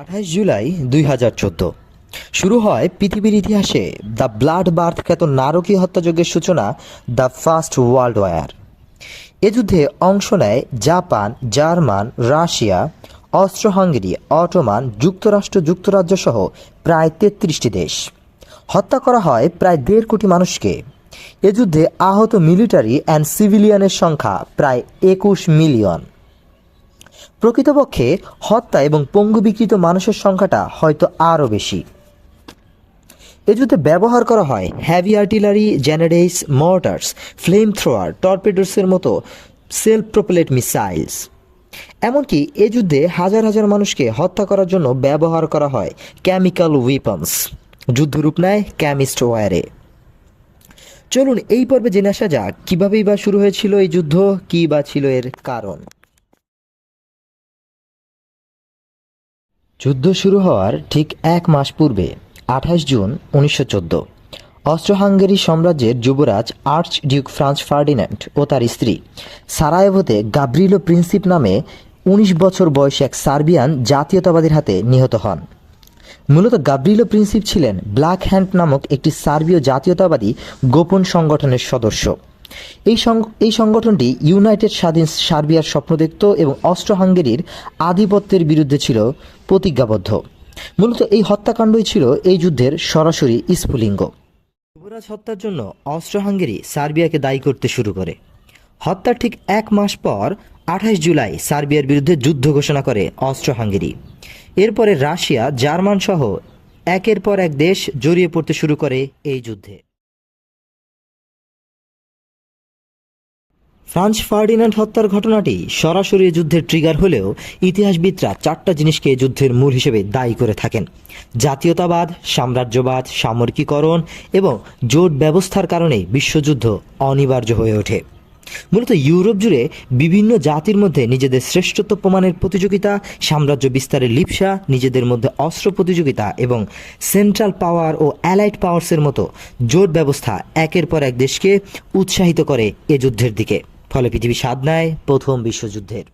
আঠাশ জুলাই দুই হাজার চোদ্দ। শুরু হয় পৃথিবীর ইতিহাসে দ্য ব্লাড বার্থ খ্যাত নারকীয় হত্যাযজ্ঞের সূচনা দ্য ফার্স্ট ওয়ার্ল্ড ওয়ার। এ যুদ্ধে অংশ নেয় Japan, German, Russia Austro Hungary Ottoman, যুক্তরাষ্ট্র যুক্তরাজ্য সহ প্রায় তেত্রিশটি দেশ। হত্যা করা হয় প্রায় দেড় কোটি মানুষকে। এ যুদ্ধে আহত মিলিটারি অ্যান্ড সিভিলিয়ানের সংখ্যা প্রায় একুশ মিলিয়ন। প্রকৃতপক্ষে হত্যা এবং পঙ্গু বিকৃত মানুষের সংখ্যাটা হয়তো আরও বেশি। এ যুদ্ধে ব্যবহার করা হয় হ্যাভি আর্টিলারি জেনারেটস মর্টার্স ফ্লেম থ্রোয়ার টর্পেডোসের মতো সেলফ প্রোপেলেট মিসাইলস এমনকি এ যুদ্ধে হাজার হাজার মানুষকে হত্যা করার জন্য ব্যবহার করা হয় কেমিক্যাল উইপন্স যুদ্ধরূপ নেয় ক্যামিস্ট ওয়ারে চলুন এই পর্বে জেনে আসা যাক, কীভাবেই বা শুরু হয়েছিল এই যুদ্ধ, কী বা ছিল এর কারণ। যুদ্ধ শুরু হওয়ার ঠিক এক মাস পূর্বে, আঠাশ জুন উনিশশো চোদ্দ। অস্ট্রো হাঙ্গেরি সাম্রাজ্যের যুবরাজ আর্চ ডিউক ফ্রান্স ফার্ডিন্যান্ড ও তার স্ত্রী সারায়েভোতে গাব্রিলো প্রিন্সিপ নামে উনিশ বছর বয়সী এক সার্বিয়ান জাতীয়তাবাদীর হাতে নিহত হন। মূলত গাব্রিলো প্রিন্সিপ ছিলেন ব্ল্যাক হ্যান্ড নামক একটি সার্বীয় জাতীয়তাবাদী গোপন সংগঠনের সদস্য। এই এই সংগঠনটি ইউনাইটেড স্বাধীন সার্বিয়ার স্বপ্ন দেখত এবং অস্ট্রো হাঙ্গেরির আধিপত্যের বিরুদ্ধে ছিল প্রতিজ্ঞাবদ্ধ। মূলত এই হত্যাকাণ্ডই ছিল এই যুদ্ধের সরাসরি স্ফুলিঙ্গ। যুবরাজ হত্যার জন্য অস্ট্রো হাঙ্গেরি সার্বিয়াকে দায়ী করতে শুরু করে। হত্যার ঠিক এক মাস পর আঠাশ জুলাই সার্বিয়ার বিরুদ্ধে যুদ্ধ ঘোষণা করে অস্ট্রো হাঙ্গেরি এরপরে রাশিয়া জার্মান সহ একের পর এক দেশ জড়িয়ে পড়তে শুরু করে এই যুদ্ধে। ফ্রান্স ফার্ডিনান্ড হত্যার ঘটনাটি সরাসরি যুদ্ধের ট্রিগার হলেও ইতিহাসবিদরা চারটা জিনিসকে যুদ্ধের মূল হিসেবে দায়ী করে থাকেন। জাতীয়তাবাদ, সাম্রাজ্যবাদ, সামরিকীকরণ এবং জোট ব্যবস্থার কারণে বিশ্বযুদ্ধ অনিবার্য হয়ে ওঠে। মূলত ইউরোপ জুড়ে বিভিন্ন জাতির মধ্যে নিজেদের শ্রেষ্ঠত্ব প্রমাণের প্রতিযোগিতা, সাম্রাজ্য বিস্তারের লিপসা, নিজেদের মধ্যে অস্ত্র প্রতিযোগিতা এবং সেন্ট্রাল পাওয়ার ও অ্যালাইড পাওয়ার্সের মতো জোট ব্যবস্থা একের পর এক দেশকে উৎসাহিত করে এ যুদ্ধের দিকে। ফলে পৃথিবী স্বাদ নেয় প্রথম বিশ্বযুদ্ধের।